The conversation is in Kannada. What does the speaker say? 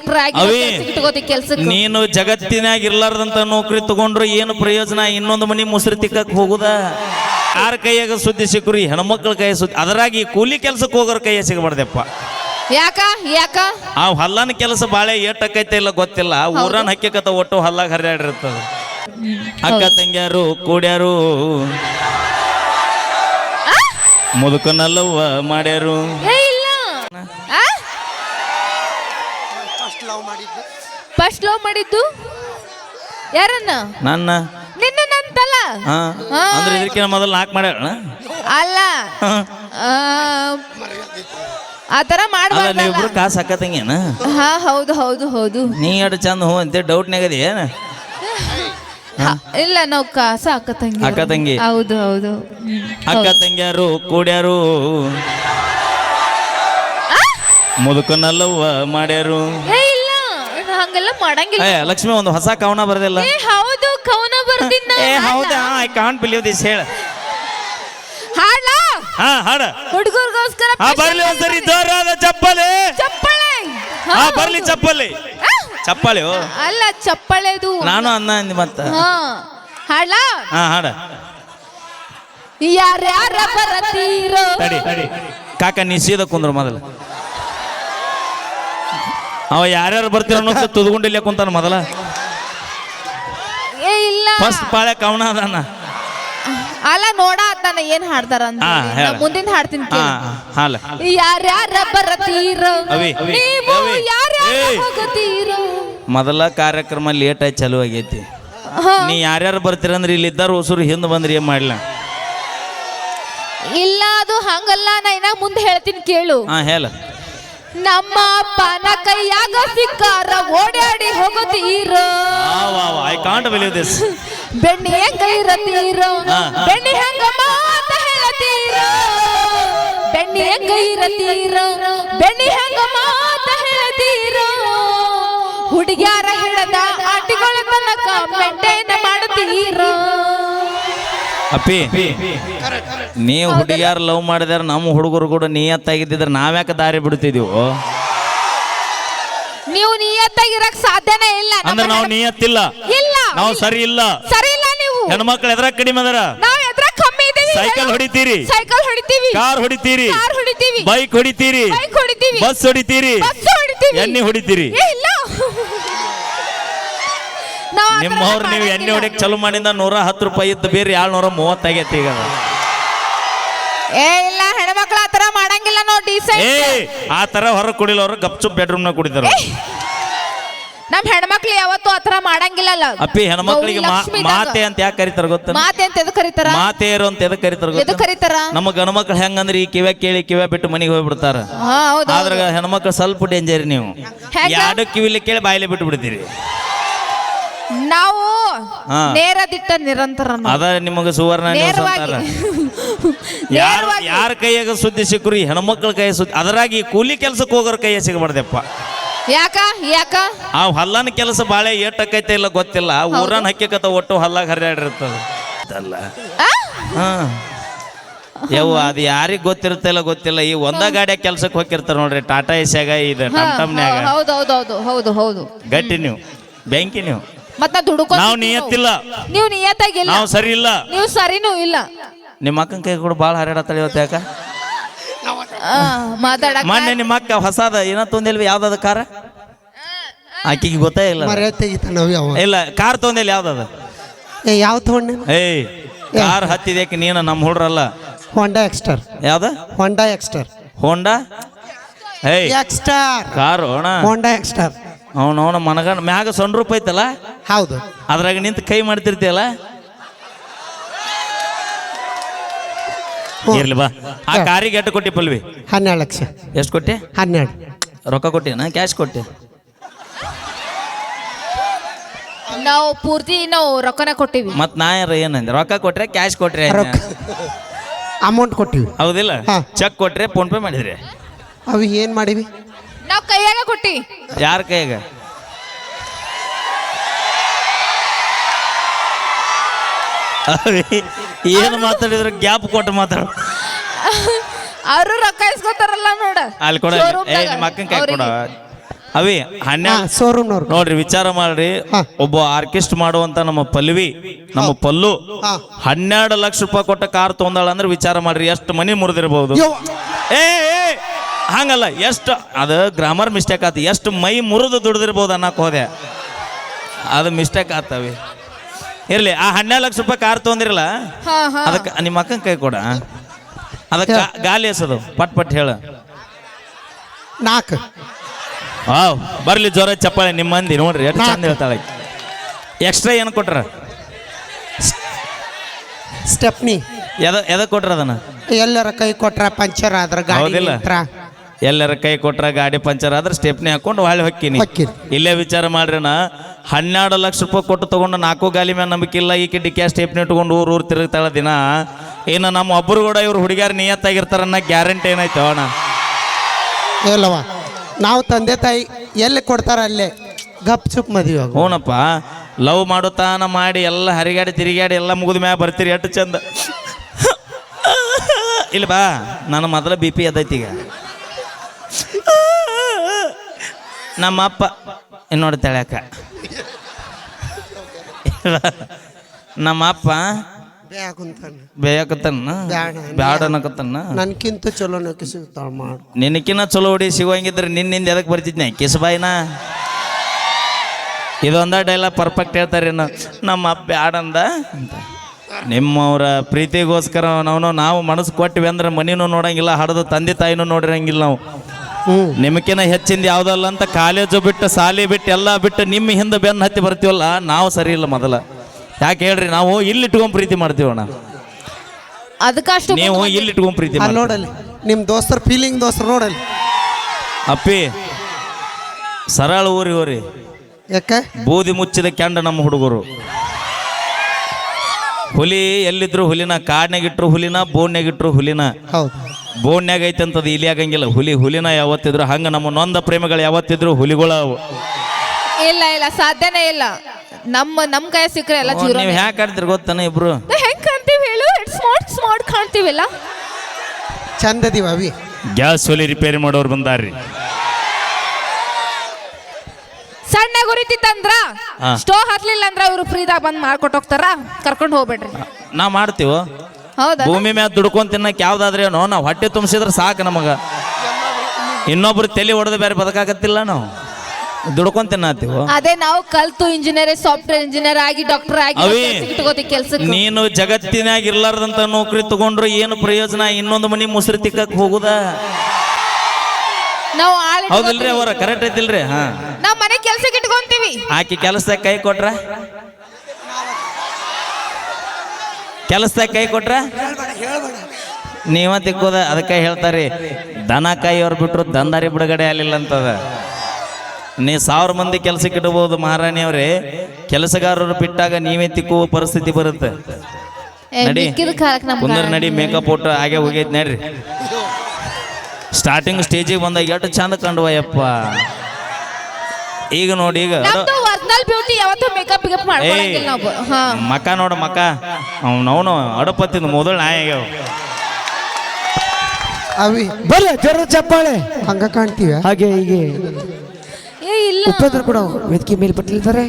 ಡಾಕ್ಟರ್ ಆಗಿ ಅವಿ. ಇಟ್ಕೋತಿ ಕೆಲ್ಸಕ್ಕೆ. ನೀನು ಜಗತ್ತಿನಾಗ ಇರ್ಲಾರ್ದಂತ ನೌಕರಿ ತಗೊಂಡ್ರು ಏನು ಪ್ರಯೋಜನ? ಇನ್ನೊಂದು ಮನಿ ಮುಸ್ರಿ ತಿಕ್ಕಕ್ ಹೋಗುದ? ಯಾರ ಕೈಯಾಗ ಸುದ್ದಿ ಸಿಕ್ಕರು? ಹೆಣ್ಮಕ್ಳ ಕೈ ಸುದ್ದಿ ಅದರಾಗಿ ಕೂಲಿ ಕೆಲ್ಸಕ್ಕೆ ಹೋಗೋರ್ ಕೈಯ ಸಿಗಬಾರ್ದಪ್ಪ. ಯಾಕ ಯಾಕ? ಆ ಹಲ್ಲನ ಕೆಲಸ ಬಾಳೆ ಏಟಕೈತೆ ಇಲ್ಲ ಗೊತ್ತಿಲ್ಲ. ಊರನ್ ಹಕ್ಕಿಕತ ಒಟ್ಟು ಹಲ್ಲಾಗ ಹರಿಯಾಡಿರ್ತದ. ಅಕ್ಕ ತಂಗ್ಯಾರು ಕೂಡ್ಯಾರು. ಮುದುಕನಲ್ಲವ್ವ ಮಾಡ್ಯಾರು. ಏ ಇಲ್ಲ. ಫಸ್ಟ್ ಲವ್ ಮಾಡಿದ್ದು? ಯಾರನ್ನ? ನನ್ನ. ನಿನ್ನ ನಂತಲ್ಲ ಹಾ. ಹಾ. ಅಂದ್ರೆ ಇದಕ್ಕಿಂತ ಮೊದಲು ನಾಲ್ಕು ಮಾಡ್ಯಾಳ ಅಲ್ಲ. ಹಾ. ಆ, ಆ ತರ ಅಲ್ಲ ಮಾಡ್ಬಾರ್ದಲ್ಲ. ನೀವಿಬ್ರು ಕಾಸು ಹಾಕತ್ತಂಗೇನ? ಹಾ ಹೌದು ಹೌದು ಹೌದು. ನೀ ಎರಡು ಚಂದ ಹೂ ಅಂತ ಡೌಟ್ನಾಗ ಅದಿ ಏನ? ಹ, ಇಲ್ಲ ನಾವು ಕಾಸ ಅಕ್ಕ ತಂಗಿ ಅಕ್ಕ ತಂಗಿ. ಹೌದು ಹೌದು. ಹ್ಮ್. ಅಕ್ಕ ತಂಗ್ಯಾರು ಕೂಡ್ಯಾರು. ಮುದುಕನಲ್ಲವ್ವ ಮಾಡ್ಯಾರು. ಏ ಹಂಗೆಲ್ಲ ಮಾಡಂಗಿಲ್ಲ. ಏ ಲಕ್ಷ್ಮಿ ಒಂದು ಹೊಸ ಕವನ ಬರದಿಲ್ಲ? ಏ ಹೌದು ಕವನ ಬರ್ದಿನ ಏ ಹೌದಾ? ಐ ಕಾಂಟ್ ಬಿಲೀವ್ ದಿಸ್ ಹೇಳ. ಹಾಡ ಹಾ ಹಾಡ. ಹುಡುಗರಿಗೋಸ್ಕರ ಹಾ ಬರ್ಲಿ ಒಂದ್ಸರಿ. ಜೋರಾದ ಚಪ್ಪಲಿ. ಚಪ್ಪಳೆ? ಹಾ ಬರ್ಲಿ ಚಪ್ಪಲಿ. ಚಪ್ಪಲಿ ಚಪ್ಪಾಳಿ. ಅಲ್ಲ ಚಪ್ಪಳೆದು. ನಾನು ಅನ್ನ ಅಂದಿ ಮತ್ತ. ಹಾ. ಹಾಡ್ಲ? ಹಾ ಹಾಡ. ಯಾರ್ಯಾರ ಬರತೀರೋ? ತಡಿ. ಕಾಕ ನೀ ಸೀದ ಕುಂದ್ರು ಮೊದಲು. ಅವ ಯಾರ್ಯಾರು ಬರ್ತೀರ ಅನ್ನೋದು ತುದ್ಕೊಂಡಿಲ್ಲ ಕುಂತಾನ ಮೊದಲ ಏ ಇಲ್ಲ ಫಸ್ಟ್ ಪಾಳೆ ಕವನ ಅದಾನ ಅಲ್ಲ ನೋಡ ಏನ್ ಹಾಡ್ತಾರ ಅಂತ ಹಾ, ಹೇಳಿ. ಹೇಳ. ನಾ ಮುಂದಿನ ಹಾಡ್ತೀನಿ ಹಾ. ಹಾಲ ಯಾರ್ಯಾರ ಬರತೀರೋ ಅವಿ, ಅವಿ, ನೀವು ಅವಿ. ಯಾರ್ಯಾರ ಏಯ್. ಹೋಗತೀರೋ ಮೊದಲ ಕಾರ್ಯಕ್ರಮ ಲೇಟ್ ಆಗಿ ಚಾಲು ಆಗೈತಿ ಹಾ. ನೀ ಯಾರ್ಯಾರು ಬರ್ತೀರಂದ್ರೆ ಇಲ್ಲಿ ಇದ್ದಾರ ಹೊಸರು ಹಿಂದೆ ಬಂದ್ರಿ ಏನ್ ಮಾಡ್ಲ ಇಲ್ಲ ಅದು ಹಂಗಲ್ಲ ನಾ ಇನ್ನ ಮುಂದೆ ಹೇಳ್ತೀನಿ ಕೇಳು ಹಾ ಹೇಳ ನಮ್ಮ ಅಪ್ಪನ ಕೈಯಾಗ ಸಿಕ್ಕಾರ ಓಡಾಡಿ ಹೋಗುತ್ತೀರ? ಐ ಕಾಂಟ್ ಬಿಲೀವ್ ದಿಸ್ ಬೆಣ್ಣಿ ಹೆಂಗ ಇರತೀರೋ. ಬೆಣ್ಣಿ ಹೆಂಗ ಮಾತ ಹೇಳತೀರೋ ಬೆಣ್ಣಿ ಹೆಂಗ ಇರತೀರೋ ಬೆಣ್ಣಿ ಹೆಂಗ ಮಾತ ಹೇಳತೀರೋ ಹುಡುಗ್ಯಾರ ಹಿಡದ ಆಟಿಗಳ ತನಕ ಮಾಡ್ತೀರೋ ಅಪ್ಪಿ ನೀವು ಹುಡುಗಿಯಾರು ಲವ್ ಮಾಡಿದಾರ ನಮ್ಮ ಹುಡುಗರು ಕೂಡ ನಿಯತ್ತಾಗಿದ್ದಿದ್ರೆ ನಾವ್ಯಾಕೆ ದಾರಿ ಬಿಡ್ತಿದೀವು? ನೀವು ನಿಯತ್ತಾಗಿರಕ್ ಸಾಧ್ಯನೇ ಇಲ್ಲ ಅಂದ್ರೆ ನಾವು ನಿಯತ್ತಿಲ್ಲ. ಇಲ್ಲ. ನಾವು ಸರಿ ಇಲ್ಲ. ಸರಿ ಇಲ್ಲ ನೀವು. ಹೆಣ್ಮಕ್ಳು ಎದ್ರ ಕಡಿಮೆ ಅದರ? ನಾವು ಕಮ್ಮಿ ಇದೀವಿ. ಸೈಕಲ್ ಹೊಡಿತೀರಿ. ಸೈಕಲ್ ಹೊಡಿತೀವಿ. ಕಾರ್ ಹೊಡಿತೀರಿ. ಕಾರ್ ಹೊಡಿತೀವಿ. ಬೈಕ್ ಹೊಡಿತೀರಿ. ಬೈಕ್ ಹೊಡಿತೀವಿ. ಬಸ್ ಹೊಡಿತೀರಿ. ಬಸ್ ಹೊಡಿತೀವಿ. ಎಣ್ಣೆ ಹೊಡಿತೀರಿ ಏ, ಇಲ್ಲ ನಾವ್ ಆ ಥರ ನಿಮ್ಮವ್ರು ನೀವು ಎಣ್ಣೆ. ಹೊಡಿಯಕ್ ಚಾಲು ಮಾಡಿಂದ ನೂರ ಹತ್ತು ರೂಪಾಯಿ ಇತ್ತು ಬೇರೆ ಏಳ್ನೂರ ಮೂವತ್ತಾಗೈತಿ ಈಗ ಏ ಇಲ್ಲ ಹೆಣ್ಮಕ್ಳು ಆ ಮಾಡಂಗಿಲ್ಲ ನೋಡಿ ಏ ಹೊರ ಆ ತರ ಹೊರಗೆ ಕುಡಿಲ್ಲ ಅವ್ರು ಗಪ್ಚುಪ್ ಬೆಡ್ರೂಮ್ನಾಗ ಕುಡಿದಾರ ನಮ್ ಹೆಣ್ಮಕ್ಳು ಯಾವತ್ತೂ ಆ ಮಾಡಂಗಿಲ್ಲಲ್ಲ. ಅಪ್ಪಿ ಹೆಣ್ಮಕ್ಳಿಗೆ ಮಾ-. ಮಾತೆ ಅಂತ ಯಾಕೆ ಕರಿತಾರ ಗೊತ್ತ ಮಾತೆ ಅಂತ ಎದಕ್ ಕರೀತಾರ? ಮಾತೆಯರು ಅಂತ ಎದಕ್ ಕರಿತಾರ ಎದಕ್ ಗೊತ್ತ ಕರೀತಾರ? ನಮ್ಮ ಗಣಮಕ್ಳು ಹೆಂಗಂದ್ರೆ ಈ ಕಿವ್ಯಾ ಕೇಳಿ ಕಿವ್ಯಾ ಬಿಟ್ಟು ಮನೆಗೆ ಹೋಗ್ಬಿಡ್ತಾರ. ಹಾ ಹೌದು ಆದ್ರ ಹೆಣ್ಮಕ್ಳು ಸ್ವಲ್ಪ ಡೇಂಜರ್ ನೀವು. ಹೆಂಗ? ಎರಡು ಕಿವಿಲಿ ಕೇಳಿ ಬಾಯಿಲೆ ಬಿಟ್ಟು ಬಿಡ್ತೀರಿ ನಾವು ಹಾ. ನೇರ ದಿಟ್ಟ ನಿರಂತರ. ಅದ ನಿಮಗೆ ಸುವರ್ಣ ನೇರವಾಗಿ. ಅಂತಾರ. ಯಾರ ನೇರವಾಗಿ. ಯಾರ ಕೈಯಾಗ ಸುದ್ದಿ ಸಿಕ್ಕರು ಈ ಹೆಣ್ಮಕ್ಳ ಕೈ ಸುದ್ದಿ ಅದರಾಗಿ ಈ ಕೂಲಿ ಕೆಲ್ಸಕ್ಕೆ ಹೋಗೋರ ಕೈಯ ಸಿಗಬಾರ್ದಪ್ಪ. ಯಾಕ? ಯಾಕ? ಆ ಹಲ್ಲನ ಕೆಲಸ ಬಾಳೆ ಏಟಕ್ಕೈತೆ ಇಲ್ಲ ಗೊತ್ತಿಲ್ಲ ಊರನ್ ಹಕ್ಕಿಕತ್ತ ಒಟ್ಟು ಹಲ್ಲಾಗ ಹರಿಯಾಡಿರ್ತದ. ಅದಲ್ಲ. ಆ? ಹಾ. ಯವ್ವ ಅದು ಯಾರಿಗೆ ಗೊತ್ತಿರುತ್ತಿಲ್ಲ ಗೊತ್ತಿಲ್ಲ ಈ ಒಂದ ಗಾಡಿಯ ಕೆಲ್ಸಕ್ಕೆ ಹೋಗಿರ್ತಾರ ನೋಡ್ರಿ ಟಾಟಾ ಎಸ್ಯಾಗ ಇದು ಹಾ, ಟಮ್ ಟಮ್ನ್ಯಾಗ. ಹೌದು ಹೌದು ಹೌದು ಹೌದು ಹೌದು. ಗಟ್ಟಿ ನೀವು ಬೆಂಕಿ ನೀವು. ಮತ್ತ ದುಡುಕೋ ನಾವು ನಿಯತ್ತಿಲ್ಲ. ನೀವು ನಿಯತ್ತಾಗಿಲ್ಲ. ನಾವು ಸರಿ ಇಲ್ಲ ನೀವು ಸರಿನೂ ಇಲ್ಲ. ನಿಮ್ಮ ಅಕ್ಕನ ಕೈ ಕೂಡ ಭಾಳ ಹರಡತ್ತಳೆ ಇವತ್ತು ಯಾಕ? ಆ, ಮಾತಾಡಕ್ ಮೊನ್ನೆ ನಿಮ್ಮ ಅಕ್ಕ ಹೊಸದ ಏನೋ ತೊಂದಿಲ್ವಿ? ಯಾವ್ದದ ಕಾರ? ಆಕಿಗೆ ಗೊತ್ತೇ ಇಲ್ಲ. ಅವ ಇಲ್ಲ ಕಾರ್ ತೊಂದಿಲ್ಲ ಯಾವ್ದದ? ಏ ಯಾವ ತಗೊಂಡೆ ಏಯ್ ಕಾರ್ ಹತ್ತಿದ್ಯಾಕೆ ನೀನು? ನಮ್ಮ ಹುಡ್ರಲ್ಲ. ಹೊಂಡಾ ಎಕ್ಸ್ಟರ್ ಯಾವ್ದ? ಹೊಂಡಾ ಎಕ್ಸ್ಟರ್ ಹೋಂಡಾ ಏಯ್. ಎಕ್ಸ್ಟರ್ ಕಾರ್ ಅಣ್ಣ. ಹೊಂಡಾ ಎಕ್ಸ್ಟರ್ ಅವನು ಅವನ ಮನಗಂಡ ಮ್ಯಾಗ ಸಣ್ಣ ರೂಪ ಐತಲ್ಲ? ಹೌದು. ಅದ್ರಾಗ ನಿಂತು ಕೈ ಮಾಡ್ತಿರ್ತೀಯಲ್ಲ. ಇರ್ಲಿ ಬಾ. ಆ ಕಾರಿಗೆ ಎಷ್ಟು ಕೊಟ್ಟಿ ಪಲ್ವಿ? ಹನ್ನೆರಡು ಲಕ್ಷ. ಎಷ್ಟು ಕೊಟ್ಟಿ? ಹನ್ನೆರಡು. ರೊಕ್ಕ ಕೊಟ್ಟಿನ ಕ್ಯಾಶ್ ಕೊಟ್ಟಿ. ನಾವು ಪೂರ್ತಿ ನಾವು ರೊಕ್ಕನ ಕೊಟ್ಟಿವಿ. ಮತ್ ನಾ ಯಾರ ಏನಂದ್ರೆ ರೊಕ್ಕ ಕೊಟ್ರೆ ಕ್ಯಾಶ್ ಕೊಟ್ರೆ. ರೊಕ್ಕ. ಅಮೌಂಟ್ ಕೊಟ್ಟಿವಿ. ಹೌದಿಲ್ಲ? ಹಾ. ಚೆಕ್ ಕೊಟ್ರೆ ಫೋನ್ ಪೇ ಮಾಡಿದ್ರೆ? ಅವ್ ಏನು ಮಾಡಿವಿ? ನಾವು ಕೈಯಾಗ ಕೊಟ್ಟಿ. ಯಾರ ಕೈಯಾಗ? ಏನು ಮಾತಾಡಿದ್ರು? ಗ್ಯಾಪ್ ಕೊಟ್ಟು ಮಾತಾಡ. ಅವರು ರೊಕ್ಕ ಇಸ್ಕೊತಾರಲ್ಲ ನೋಡ. ಅಲ್ಲಿ ಕೊಡ ಏ ನಿಮ್ಮ ಅಕ್ಕನ ಕೈ ಕೊಡ. ಅವಿ ಹನ್ನೆರಡು ಶೋರೂಮ್ನವ್ರು ನೋಡ್ರಿ ವಿಚಾರ ಮಾಡ್ರಿ. ಒಬ್ಬ ಆರ್ಕೆಸ್ಟ್ ಮಾಡುವಂತ ನಮ್ಮ ಪಲ್ವಿ ನಮ್ಮ ಪಲ್ಲು. ಹನ್ನೆರಡು ಲಕ್ಷ ರೂಪಾಯಿ ಕೊಟ್ಟ ಕಾರ್ ತೊಂದಾಳ ಅಂದ್ರೆ ವಿಚಾರ ಮಾಡ್ರಿ ಎಷ್ಟು ಮನಿ ಮುರಿದಿರ್ಬೋದು? ಏ ಏ, ಹಂಗಲ್ಲ ಎಷ್ಟು ಅದು ಗ್ರಾಮರ್ ಮಿಸ್ಟೇಕ್ ಆತ ಎಷ್ಟು ಮೈ ಮುರಿದು ದುಡ್ದಿರ್ಬೋದು ಅನ್ನಕ್ ಹೋದೆ. ಅದು ಮಿಸ್ಟೇಕ್ ಆತವಿ ಇರ್ಲಿ ಆ ಹನ್ನೆರಡು ಲಕ್ಷ ರೂಪಾಯಿ ಕಾರ್ ತೊಂದಿರಲ್ಲ ಹಾ ಹಾ. ಅದಕ್ಕೆ ನಿಮ್ಮ ಅಕ್ಕನ ಕೈ ಕೊಡ ಅದಕ್ಕೆ ಗಾಲಿ ಎಸದು ಪಟ್ ಪಟ್ ಹೇಳ. ನಾಲ್ಕು. ಹಾವ್ ಬರ್ಲಿ ಜ್ವರ ಚಪ್ಪಾಳೆ ನಿಮ್ಮ ಮಂದಿ ನೋಡ್ರಿ ಎಷ್ಟು ಚಂದ ಹೇಳ್ತಾಳೆ. ಎಕ್ಸ್ಟ್ರಾ ಏನು ಕೊಟ್ರ? ಸ್ಟೆಪ್ನಿ ಎದ ಎದ ಕೊಟ್ರ ಅದನ್ನ? ಎಲ್ಲರ ಕೈ ಕೊಟ್ರ ಪಂಚರ್ ಆದ್ರ ಗಾಡಿ ಹೌದಿಲ್ಲ? ನಿಂತ್ರ. ಎಲ್ಲರ ಕೈ ಕೊಟ್ರ ಗಾಡಿ ಪಂಚರ್ ಆದ್ರೆ ಸ್ಟೆಪ್ನಿ ಹಾಕೊಂಡು ಹೊಳ್ಳಿ ಹೊಕ್ಕಿನಿ. ಇಲ್ಲೇ ವಿಚಾರ ಮಾಡ್ರಿ ನಾ. ಹನ್ನೆರಡು ಲಕ್ಷ ರೂಪಾಯಿ ಕೊಟ್ಟು ತೊಗೊಂಡು ನಾಲ್ಕು ಗಾಲಿ ಮೇಲೆ ನಂಬಿಕೆ ಇಲ್ಲ ಈಕೆ ಕೆ ಸ್ಟೆಪ್ನಿ ಇಟ್ಕೊಂಡು ಊರು ಊರು ತಿರುಗ್ತಾಳ ದಿನ. ಏನು ನಮ್ಮ ಒಬ್ಬರು ಕೂಡ ಇವ್ರು ಹುಡುಗಿಯಾರ ನಿಯತ್ತಾಗಿರ್ತಾರನ್ನ ಗ್ಯಾರಂಟಿ ಏನಾಯ್ತು ಅಣ್ಣ? ಇಲ್ಲವ ನಾವು ತಂದೆ ತಾಯಿ ಎಲ್ಲಿ ಕೊಡ್ತಾರ ಅಲ್ಲೇ. ಗಪ್ ಚುಪ್ ಮದುವೆ ಆಗು ಹ್ಞೂನಪ್ಪ ಲವ್ ಮಾಡುತ್ತಾನ ಮಾಡಿ ಎಲ್ಲ ಹರಿಗಾಡಿ ತಿರುಗಾಡಿ ಎಲ್ಲ ಮುಗಿದ ಮ್ಯಾಗ ಬರ್ತೀರಿ ಎಷ್ಟು ಚಂದ. ಇಲ್ಲ ಬಾ ನನ್ನ ಮೊದಲ ಬಿ ಪಿ ಅದೈತಿ ಈಗ. ನಮ್ಮ ಅಪ್ಪ ನೋಡ್ತಾಳೆ ತಳ್ಯಾಕ ನಮ್ಮ ಅಪ್ಪ ಬೇಯಕತ್ತನ್ನ ಬ್ಯಾಡ. ಬ್ಯಾಡ ಅನ್ನಕತ್ತನ್ನ ನನ್ಕಿಂತ ಚಲೋ ನಕ್ಕೆ ಸಿಗ್ತಾಳ ಮಾಡು. ನಿನಕಿನ್ನ ಚಲೋ ಹೊಡಿ ಸಿಗೋಂಗಿದ್ರೆ ನಿನ್ನಿಂದ ಎದಕ್ಕೆ ಬರ್ತಿದ್ನೆ? ಕಿಸಬಾಯಿನ? ಇದೊಂದ ಡೈಲಾಗ್ ಪರ್ಫೆಕ್ಟ್ ಹೇಳ್ತಾರೆ ನಮ್ಮ ಅಪ್ಪ ಬ್ಯಾಡಂದ ಅಂತ ನಿಮ್ಮವರ ಪ್ರೀತಿಗೋಸ್ಕರ ನಾವು ನಾವು ಮನಸ್ಸು ಕೊಟ್ಟಿವಿ ಅಂದ್ರೆ ಮನಿನೂ ನೋಡಂಗಿಲ್ಲ ಹಡದು ತಂದೆ ತಾಯಿನೂ ನೋಡಿರಂಗಿಲ್ಲ ನಾವು. ನಿಮಕಿನ ಹೆಚ್ಚಿಂದ ಯಾವುದಲ್ಲ ಅಂತ ಕಾಲೇಜು ಬಿಟ್ಟು ಸಾಲಿ ಬಿಟ್ಟು ಎಲ್ಲ ಬಿಟ್ಟು ನಿಮ್ಮ ಹಿಂದೆ ಬೆನ್ನು ಹತ್ತಿ ಬರ್ತೀವಲ್ಲ ನಾವು ಸರಿ ಇಲ್ಲ ಮೊದಲ. ಯಾಕೆ ಹೇಳ್ರಿ ನಾವು ಇಲ್ಲಿ ಇಟ್ಕೊಂಡ್ ಪ್ರೀತಿ ಮಾಡ್ತೀವಣ್ಣ ಅದಕ್ಕಷ್ಟು ನೀವು ಇಲ್ಲಿ ಇಟ್ಕೊಂಡ್ ಪ್ರೀತಿ ಅಲ್ಲಿ ಮಾಡ್ತೀವಿ. ನೋಡಲ್ಲಿ ನಿಮ್ಮ ದೋಸ್ತರ ಫೀಲಿಂಗ್ ದೋಸ್ತರು ನೋಡಲ್ಲಿ. ಅಪ್ಪಿ ಸರಳ ಊರಿ ಊರಿ ಯಾಕೆ? ಬೂದಿ ಮುಚ್ಚಿದ ಕೆಂಡ ನಮ್ಮ ಹುಡುಗರು. ಹುಲಿ ಎಲ್ಲಿದ್ರು ಹುಲಿನ ಕಾಡ್ನಾಗಿಟ್ರು ಹುಲಿನ ಬೋನ್ಯಾಗಿಟ್ರು ಹುಲಿನ. ಹೌದು. ಬೋನ್ಯಾಗ ಐತೆ ಅಂತದು ಇಲ್ಲಿ ಆಗಂಗಿಲ್ಲ. ಹುಲಿ ಹುಲಿನ ಯಾವತ್ತಿದ್ರು ಹಂಗೆ ನಮ್ಮ ನೊಂದ ಪ್ರೇಮಿಗಳು ಯಾವತ್ತಿದ್ರು ಹುಲಿಗಳ ಅವು. ಇಲ್ಲ ಇಲ್ಲ ಸಾಧ್ಯನೇ ಇಲ್ಲ. ನಮ್ಮ ನಮ್ಮ ಕೈ ಸಿಕ್ಕರೆ ಎಲ್ಲ ಜೀರೋ ನೀವು ಹ್ಯಾ ಆಡ್ತೀರಿ ಗೊತ್ತಾನ ಇಬ್ರು? ಹೆಂಗ್ ಕಾಣ್ತೀವಿ ಹೇಳು? ಸ್ಮಾರ್ಟ್ ಸ್ಮಾರ್ಟ್ ಕಾಣ್ತೀವಿಲ್ಲ. ಚಂದದಿ ಅವಿ ಗ್ಯಾಸ್ ಒಲಿ ರಿಪೇರಿ ಮಾಡೋರು ಬಂದಾರ್ರಿ. ಸಣ್ಣ ಗುರಿತಿತ್ತಂದ್ರ ಸ್ಟೋ ಸ್ಟೋವ್ ಹತ್ಲಿಲ್ಲ ಅಂದ್ರೆ ಇವ್ರು ಫ್ರೀದಾಗ ಬಂದ್ ಮಾಡ್ಕೊಟ್ ಹೋಗ್ತಾರ. ಕರ್ಕೊಂಡು ಹೋಗ್ಬೇಡ್ರಿ. ನಾ ಮಾಡ್ತೀವೋ? ಹೌದಾ? ಭೂಮಿ ಮ್ಯಾಗ ದುಡ್ಕೊಂಡ್ ತಿನ್ನಕ್ಕೆ ಯಾವ್ದಾದ್ರೇನೋ ನಾವು ಹೊಟ್ಟೆ ತುಂಬಿಸಿದ್ರೆ ಸಾಕು ನಮಗ. ಇನ್ನೊಬ್ರು ತಲೆ ಹೊಡೆದು ಬೇರೆ ಬದುಕಾಗತ್ತಿಲ್ಲ ನಾವು. ದುಡ್ಕೊಂಡ್ ತಿನ್ನತ್ತೀವ ಅದೇ ನಾವು ಕಲ್ತು ಇಂಜಿನಿಯರ್ ಸಾಫ್ಟ್ವೇರ್ ಇಂಜಿನಿಯರ್ ಆಗಿ ಡಾಕ್ಟರ್ ಆಗಿ ಅವಿ ಕೆಲ್ಸಕ್ಕೆ. ನೀನು ಜಗತ್ತಿನಾಗ ಇರ್ಲಾರ್ದಂತ ನೌಕರಿ ತಗೊಂಡ್ರು ಏನು ಪ್ರಯೋಜನ? ಇನ್ನೊಂದು ಮನಿ ಮುಸ್ರಿ ತಿಕ್ಕಕ್ ಹೋಗುದ? ನಾವು ಆಳ್ ಹೌದಿಲ್ರಿ ಅವರ ಕರೆಕ್ಟ್ ಐತಿಲ್ರಿ ಹಾ. ನಾವು ಮನೆ ಕೆಲ್ಸಕ್ಕೆ ಇಟ್ಕೊಂತೀವಿ. ಆಕೆ ಕೆಲಸ ಕೈ ಕೊಟ್ರ? ಕೆಲಸದಾಗ ಕೈ ಕೊಟ್ರ? ನೀವ ತಿಕ್ಕೋದ ಅದಕ್ಕೆ ಹೇಳ್ತಾರೆ ದನ ಅವ್ರು ಬಿಟ್ಟರು ದಂದಾರಿ ಬಿಡುಗಡೆ ಆಗಲಿಲ್ಲ ಅಂತದ. ನೀ ಸಾವಿರ ಮಂದಿ ಕೆಲಸಕ್ಕೆ ಇಡಬಹುದು ಮಹಾರಾಣಿಯವ್ರೆ ಕೆಲಸಗಾರರು ಬಿಟ್ಟಾಗ ನೀವೇ ತಿಕ್ಕುವ ಪರಿಸ್ಥಿತಿ ಬರುತ್ತೆ. ನಡಿ. ಕುಂದರ್ ನಡಿ ಮೇಕಪ್ ಊಟ ಹಾಗೆ ಹೋಗೈತೆ ನಡ್ರಿ. ಸ್ಟಾರ್ಟಿಂಗ್ ಸ್ಟೇಜಿಗೆ ಬಂದಾಗ ಎಷ್ಟು ಚಂದ ಕಂಡುವಯ್ಯಪ್ಪ. ಈಗ ನೋಡಿ ಈಗ ಒರಿಜಿನಲ್ ಬ್ಯೂಟಿ ಯಾವತ್ತೂ ಮೇಕಪ್ ಗಿಕಪ್ ಮಾಡ್ಕೊಳಂಗಿಲ್ಲ ನಾವು. ಹಾ. ಮಕ ನೋಡು ಮಕ. ಅವನವನು ಅಡಪತ್ತಿನ ಮೊದಲು ನಾಯ ಆಗ್ಯಾವ ಅವಿ ಬಲ್ಲ ಜೋರ ಚಪ್ಪಾಳೆ. ಹಂಗ ಕಾಣ್ತೀವಿ? ಹಾಗೆ ಹೀಗೆ. ಏ ಇಲ್ಲ. ಉಪೇಂದ್ರ ಕೂಡ ವೇದಿಕೆ ಮೇಲೆ ಪಟ್ಟಿರ್ತಾರೆ